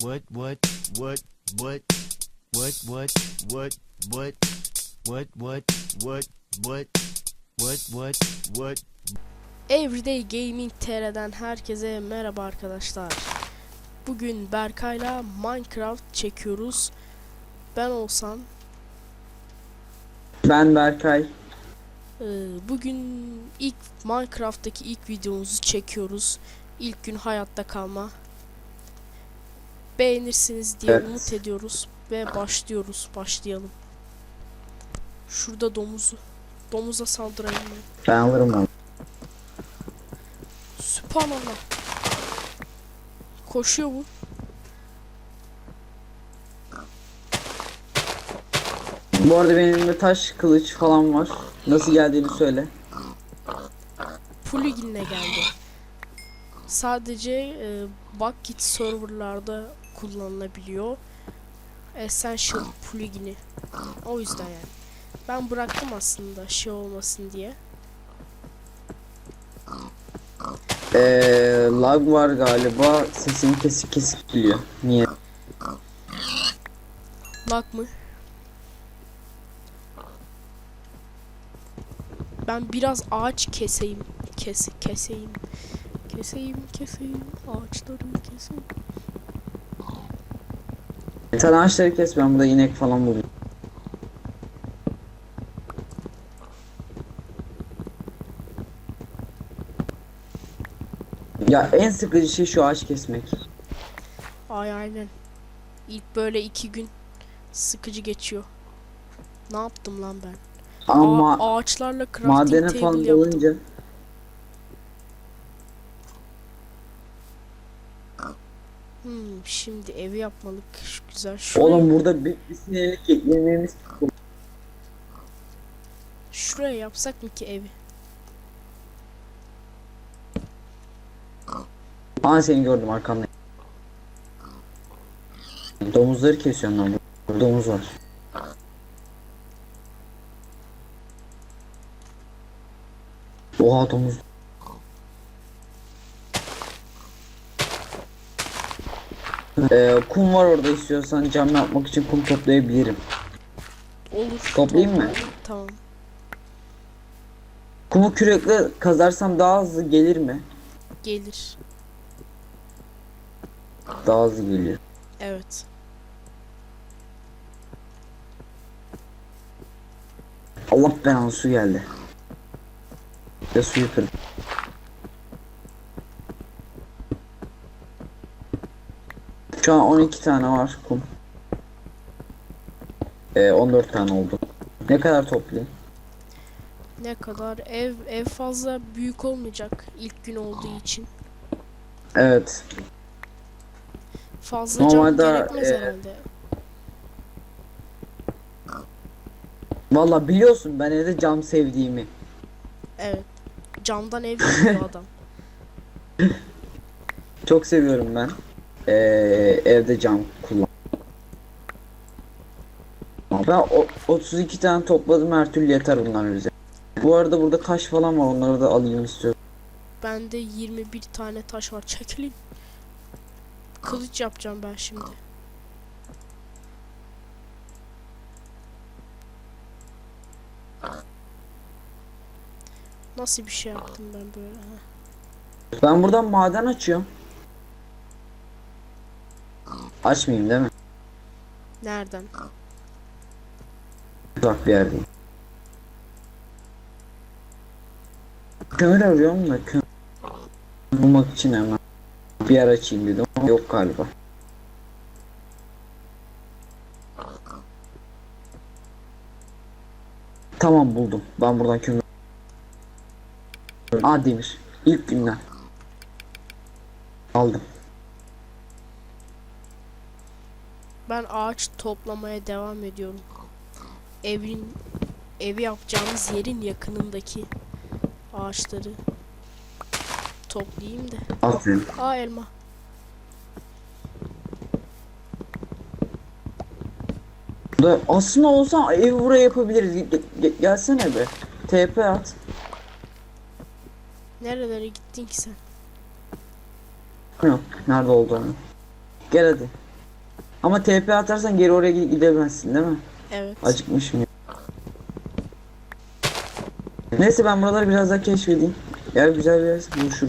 What what what what what what what what what what what what what what what Everyday Gaming TR'den herkese merhaba arkadaşlar. Bugün Berkay'la Minecraft çekiyoruz. Ben olsam Ben Berkay. e, bugün ilk Minecraft'taki ilk videomuzu çekiyoruz. İlk gün hayatta kalma. Beğenirsiniz diye Evet. umut ediyoruz ve başlıyoruz. Başlayalım. Şurada domuzu. Domuza saldırayım ben. Ben alırım onu. Sübhanallah. Koşuyor bu. Bu arada benim elimde taş, kılıç falan var. Nasıl geldiğini söyle. plugin'le geldi. Sadece e, Bucket serverlarda kullanılabiliyor. Essential plugin'i. O yüzden yani. Ben bıraktım aslında şey olmasın diye. Ee, lag var galiba. Sesin kesik kesik geliyor. Niye? Lag mı? Ben biraz ağaç keseyim. Kes, keseyim. Keseyim, keseyim. Ağaçları keseyim. Sen ağaçları kes ben burada inek falan bulayım. Ya en sıkıcı şey şu ağaç kesmek. Ay aynen. İlk böyle iki gün sıkıcı geçiyor. Ne yaptım lan ben? Ama Ağa- ağaçlarla crafting madene table falan yaptım. Hmm, şimdi evi yapmalık. Şu güzel. Şuraya, Oğlum burada bir, bir sinirlik yemeğimiz şuraya yapsak mı ki evi? Aa seni gördüm arkamda. Domuzları kesiyorum lan. Burada domuz var. Oha domuz. Ee, kum var orada istiyorsan cam yapmak için kum toplayabilirim. Olur. Toplayayım mı? Tamam. Kumu kürekle kazarsam daha hızlı gelir mi? Gelir. Daha hızlı geliyor. Evet. Allah belanı su geldi. Ya suyu kırdım. Şu an 12 tane var kum. Ee, 14 tane oldu. Ne kadar toplayayım? Ne kadar ev ev fazla büyük olmayacak ilk gün olduğu için. Evet. Fazla Normalde, cam gerekmez e, herhalde. Valla biliyorsun ben evde cam sevdiğimi. Evet. Camdan ev yapıyor adam. Çok seviyorum ben. Ee, evde cam kullan. Ben o, 32 tane topladım her türlü yeter bunlar bize. Bu arada burada taş falan var onları da alayım istiyorum. Bende 21 tane taş var. Çekilin. Kılıç yapacağım ben şimdi. Nasıl bir şey yaptım ben böyle? ha? Ben buradan maden açıyorum. Açmayayım değil mi? Nereden? Uzak bir yerdeyim. Kömür arıyorum da kömür bulmak için hemen bir yer açayım dedim ama yok galiba. Tamam buldum. Ben buradan kömür Aa demir. İlk günden. Aldım. Ben ağaç toplamaya devam ediyorum. Evin evi yapacağımız yerin yakınındaki ağaçları toplayayım da. Aferin. Aa elma. Da aslında olsa evi buraya yapabiliriz. Ge- ge- gelsene be. TP at. Nerelere gittin ki sen? Yok nerede olduğunu. Gel hadi. Ama TP atarsan geri oraya gi- gidemezsin değil mi? Evet. Acıkmışım. Neyse ben buraları biraz daha keşfedeyim. Eğer güzel bir yer buluşur.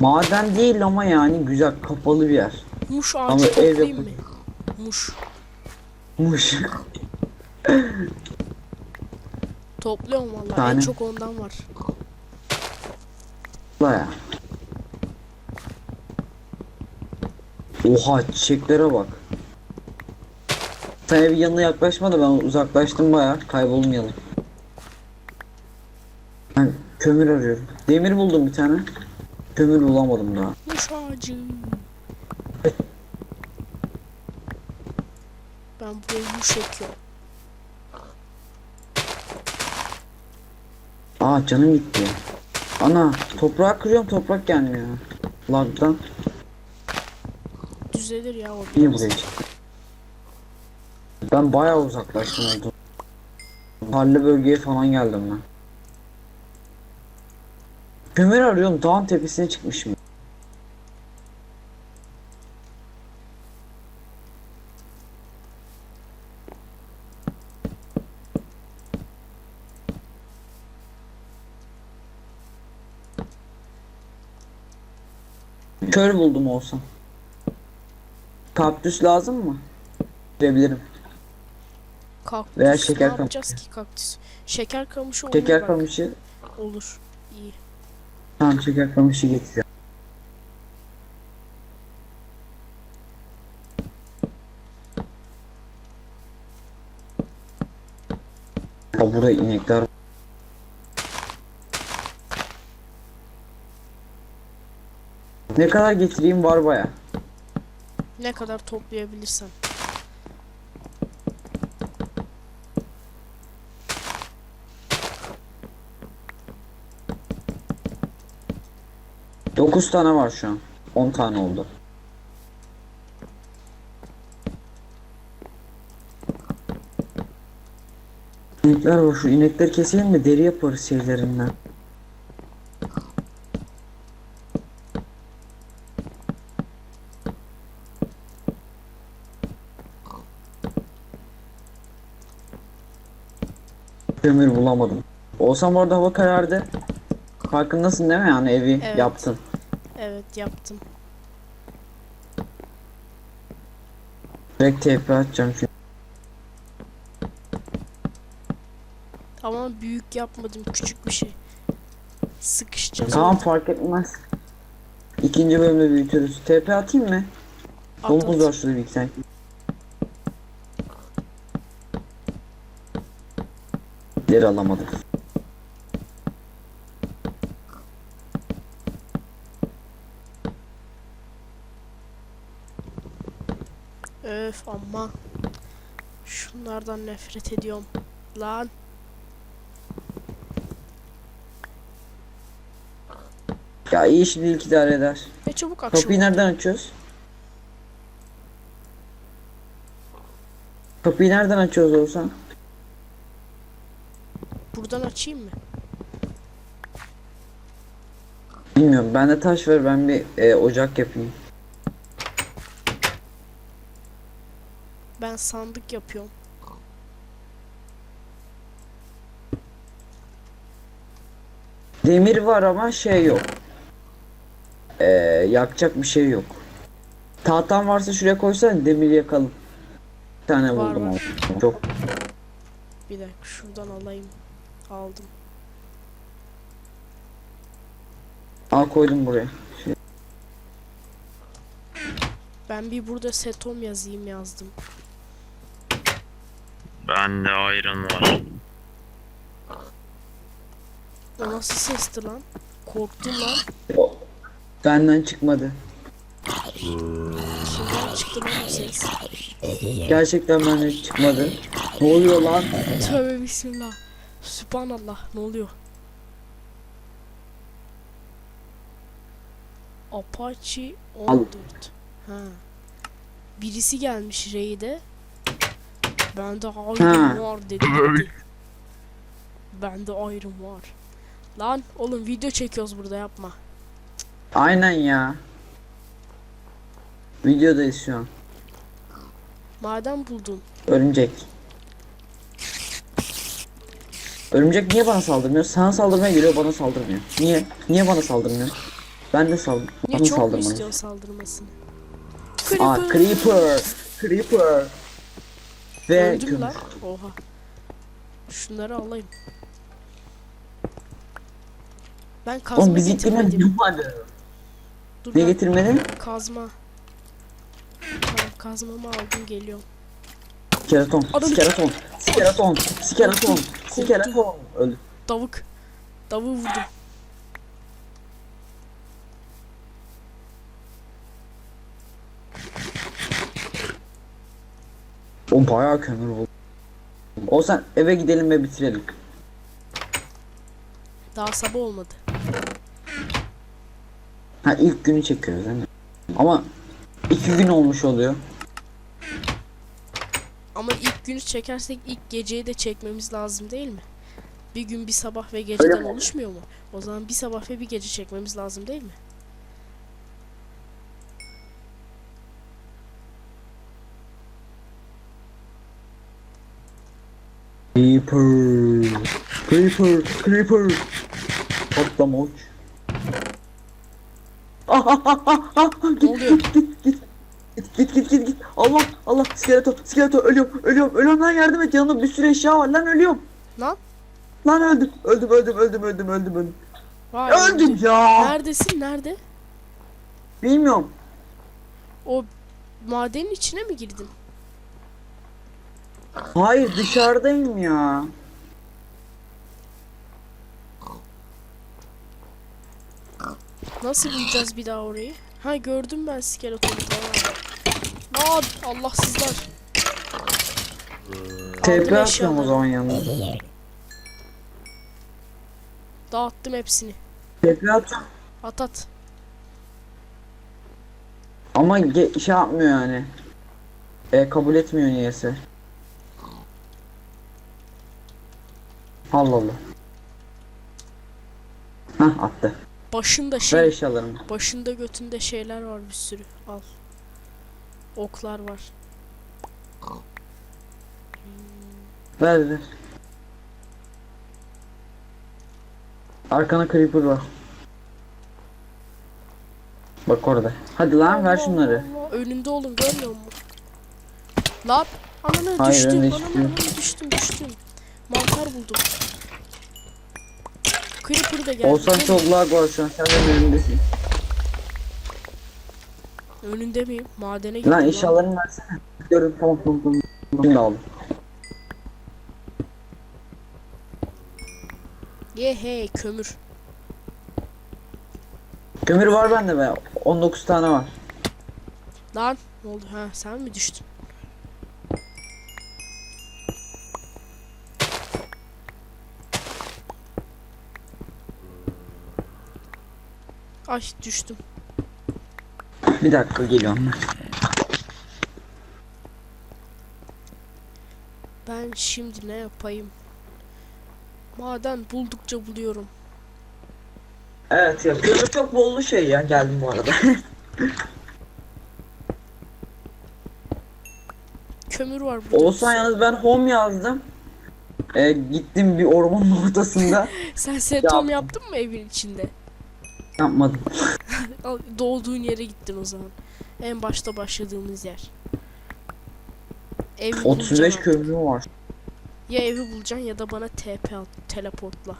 Maden değil ama yani güzel kapalı bir yer. Muş Ama ağacı ev toplayayım yapın. mı? Muş. Muş. Topluyorum valla. En çok ondan var. Baya. Oha çiçeklere bak. Sen evin yanına yaklaşma da ben uzaklaştım baya kaybolmayalım. Ben kömür arıyorum. Demir buldum bir tane. Kömür bulamadım daha. Muş ağacı. Ben burayı muş ekiyorum. Aa canım gitti. Ana toprağı kırıyorum toprak gelmiyor. Lagdan Düzelir ya o niye buraya çıktı? Ben bayağı uzaklaştım oldu. Tarla bölgeye falan geldim ben. Kömür arıyorum dağın tepesine çıkmışım. Kör buldum olsam. Kaktüs lazım mı? Verebilirim. Kaktüs Veya şeker ne kamışı. yapacağız ki kaktüs? Şeker kamışı olur Şeker bak. kamışı. Olur. İyi. Tamam şeker kamışı getir. Ya burada inekler Ne kadar getireyim var baya. Ne kadar toplayabilirsem. Dokuz tane var şu an. 10 tane oldu. İnekler var şu inekleri keselim mi deri yaparız şeylerinden. Kömür bulamadım. Olsam orada hava karardı. Farkındasın değil mi yani evi Evet. yaptın. Evet yaptım. Direkt TP atacağım çünkü. Ama büyük yapmadım. Küçük bir şey. Sıkışacağız. Tamam fark etmez. İkinci bölümde büyütürüz. TP atayım mı? At, Domuz at. var şurada bir iki tane. Yer alamadım. Öf amma. Şunlardan nefret ediyorum. Lan. Ya iyi şimdilik idare eder. Ne çabuk akşam. Kapıyı oldu. nereden açıyoruz? Kapıyı nereden açıyoruz olsan? Buradan açayım mı? Bilmiyorum. Bende taş var. Ben bir e, ocak yapayım. Ben sandık yapıyorum. Demir var ama şey yok. Ee, yakacak bir şey yok. Tahtan varsa şuraya koysan demir yakalım. Bir tane Var, buldum var. Çok. Bir dakika şuradan alayım. Aldım. Al koydum buraya. Ben bir burada setom yazayım yazdım. Bende iron var. O nasıl sesti lan? Korktum lan. O, benden çıkmadı. Kimden çıktı lan o ses? Gerçekten benden çıkmadı. Ne oluyor lan? Tövbe bismillah. Sübhanallah. Ne oluyor? Apache 14. Ha. Birisi gelmiş raid'e. Bende iron var dedi. gitti. Bende iron var. Lan oğlum video çekiyoruz burada yapma. Aynen ya. Videodayız şu an. Maden buldun. Örümcek. Örümcek niye bana saldırmıyor? Sana saldırmaya geliyor bana saldırmıyor. Niye? Niye bana saldırmıyor? Ben de saldır. Niye Bana çok mu saldırmayın. istiyorsun saldırmasını? Aa Creeper. Creeper. Ve Öldüm kömür. lan. Oha. Şunları alayım. Ben kazma Oğlum biz ilk günden getirmedim. ne vardı? Dur Ne ben getirmedin? kazma. Tamam kazmamı aldım geliyorum. Skeleton. Adam- Skeleton. Skeleton. Skeleton. Skeleton. Öldü. Davuk. Davuğu vurdum. O bayağı kömür oldu. O sen eve gidelim ve bitirelim. Daha sabah olmadı. Ha ilk günü çekiyoruz mi? Ama iki gün olmuş oluyor. Ama ilk günü çekersek ilk geceyi de çekmemiz lazım değil mi? Bir gün bir sabah ve geceden mi? oluşmuyor mu? O zaman bir sabah ve bir gece çekmemiz lazım değil mi? Creeper. Creeper. Creeper. Patlama uç. Ah ah ah ah ah Ne oluyor? Git git git. Git git git git git. Allah Allah skeleton skeleton ölüyorum ölüyorum ölüyorum lan yardım et yanımda bir sürü eşya var lan ölüyorum. Lan? Lan öldüm öldüm öldüm öldüm öldüm öldüm öldüm. Vay Öldüm ya. Neredesin? Nerede? Bilmiyorum. O madenin içine mi girdin? Hayır dışarıdayım ya. Nasıl bulacağız bir daha orayı? Ha gördüm ben skeletonu tamam. Aa Allahsızlar. TP Aldım atıyorum o eşyaları. zaman yanına. Dağıttım hepsini. TP atıyorum. At at. Ama ge- şey yapmıyor yani. E, kabul etmiyor niyeyse. Allah Allah. Hah attı. Başında Ver şey, eşyalarımı. başında götünde şeyler var bir sürü. Al. Oklar var. Ver ver. Arkana creeper var. Bak orada. Hadi lan ver Allah şunları. Allah, Önünde oğlum görmüyor musun? Lan ananı Hayır, düştüm, ananı, ananı düştüm, düştüm. Mantar buldum. Creeper da geldi. Olsan çok lag var şu an. Sen de önündesin. Önünde miyim? Madene gittim. Lan eşyalarını versene. Görün tamam tamam tamam. Şimdi aldım. Ye hey kömür. Kömür var bende be. 19 tane var. Lan ne oldu? Ha sen mi düştün? Ay düştüm. Bir dakika geliyorum. Ben şimdi ne yapayım? Maden buldukça buluyorum. Evet ya kömür çok bollu şey ya geldim bu arada. Kömür var burada. Olsan yalnız ben home yazdım. Ee, gittim bir ormanın ortasında. Sen setom Ya- yaptın mı evin içinde? Yapmadım. Doğduğun yere gittin o zaman. En başta başladığımız yer. Evi 35 bulacaksın. var. Ya evi bulacaksın ya da bana TP at, teleportla.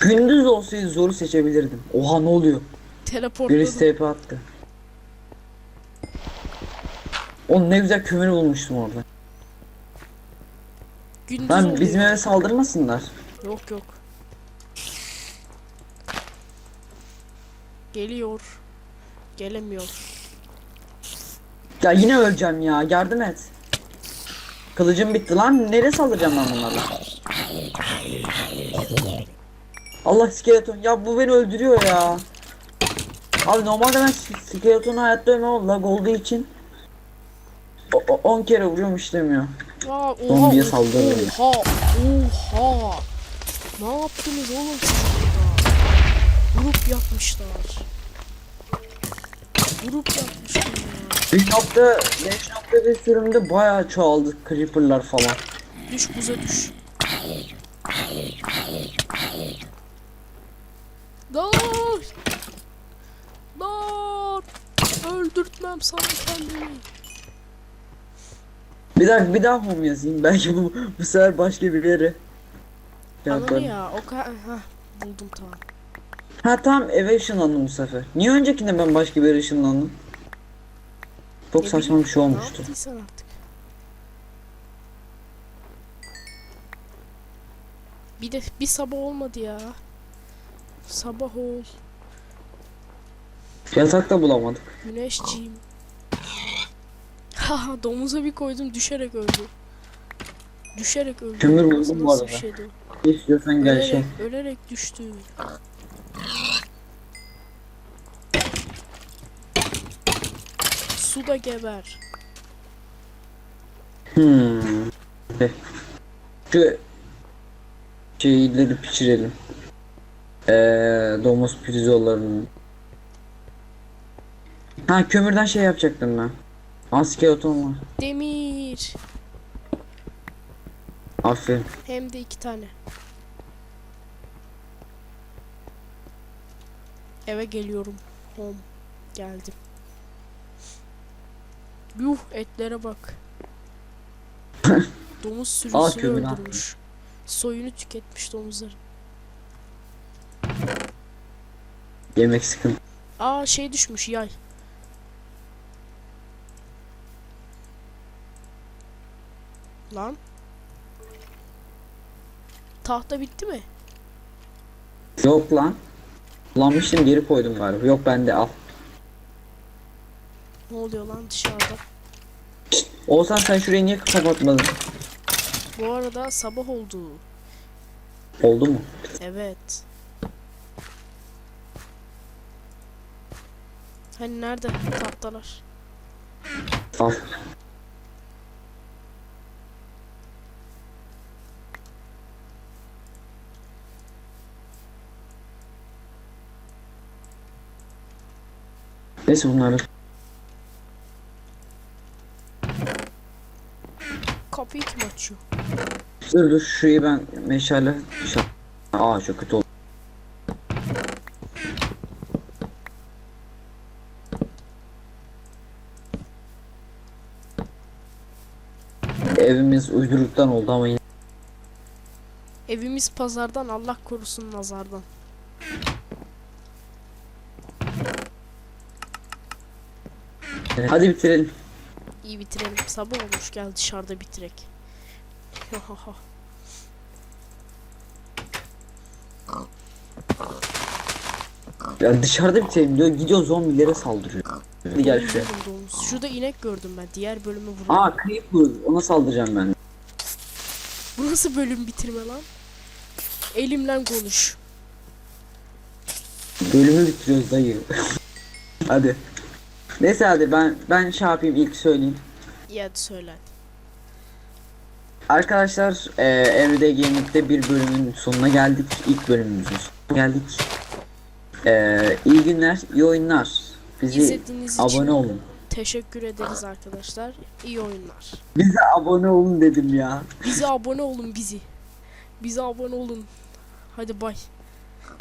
Gündüz olsaydı zoru seçebilirdim. Oha ne oluyor? Teleportla. Birisi TP attı. Oğlum ne güzel kömür bulmuştum orada. Gündüz Lan oluyor. bizim eve saldırmasınlar. Yok yok. Geliyor. Gelemiyor. Ya yine öleceğim ya yardım et. Kılıcım bitti lan nereye saldıracağım ben bunlarla? Allah skeleton ya bu beni öldürüyor ya. Abi normalde ben sk- skeletonu hayatta ölmem lag olduğu için 10 kere vuruyorum işlemiyor. Aa, oha, Zombiye saldırıyor. Oha. Oha. Ne yaptınız oğlum siz burada? Grup yapmışlar. Grup yapmışlar ya. 1.5.1 sürümde bayağı çoğaldı creeperlar falan. Düş buza düş. Lan! Lan! Öldürtmem sana kendimi. Bir dakika bir daha home yazayım. Belki bu bu sefer başka bir yere. şey Ananı yaparım. ya o kadar... Hah buldum tamam. Ha tamam eve ışınlandım bu sefer. Niye öncekinde ben başka bir yere ışınlandım? Çok Ne saçma bileyim, bir şey Ne olmuştu. yaptıysan artık. Bir de bir sabah olmadı ya. Sabah ol. Yatakta bulamadık. Güneşciğim. Haha domuza bir koydum düşerek öldü. Düşerek öldü. Kömür buldum bu arada. şeydi? İstiyorsan gel şey. Ölerek, ölerek düştü. Suda geber. Hmm. Şu şeyleri pişirelim. Ee, domuz pirzolalarını. Ha kömürden şey yapacaktım ben. Askeleton var. Demir. Aferin. Hem de iki tane. Eve geliyorum. Home. Geldim. Yuh etlere bak. Domuz sürüsünü öldürmüş. Soyunu tüketmiş domuzların. Yemek sıkıntı. Aa şey düşmüş yay. Lan. Tahta bitti mi? Yok lan. Kullanmıştım geri koydum galiba. Yok bende al. Ne oluyor lan dışarıda? Olsan sen şurayı niye kapatmadın? Bu arada sabah oldu. Oldu mu? Evet. Hani nerede tahtalar? Al. Neyse bunları Kapıyı kim açıyor? dur dur şurayı ben meşale Şa- Aa çok kötü oldu. Evimiz uyduruktan oldu ama yine Evimiz pazardan Allah korusun nazardan. Hadi bitirelim. İyi bitirelim. Sabah olmuş gel dışarıda bitirek. Ya dışarıda bitirelim diyor gidiyor zombilere saldırıyor. Hadi gel şuraya. Şurada inek gördüm ben. Diğer bölümü vurayım. Aa Creeper ona saldıracağım ben. Bu nasıl bölüm bitirme lan? Elimle konuş. Bölümü bitiriyoruz dayı. hadi. Neyse hadi ben ben şey yapayım ilk söyleyeyim. İyi hadi söyle. Arkadaşlar e, Everyday Gaming'de bir bölümün sonuna geldik. İlk bölümümüzün sonuna geldik. E, iyi günler, iyi oyunlar. Bizi İzlediğiniz için abone olun. teşekkür ederiz arkadaşlar. İyi oyunlar. Bize abone olun dedim ya. Bize abone olun bizi. Bize abone olun. Hadi bay.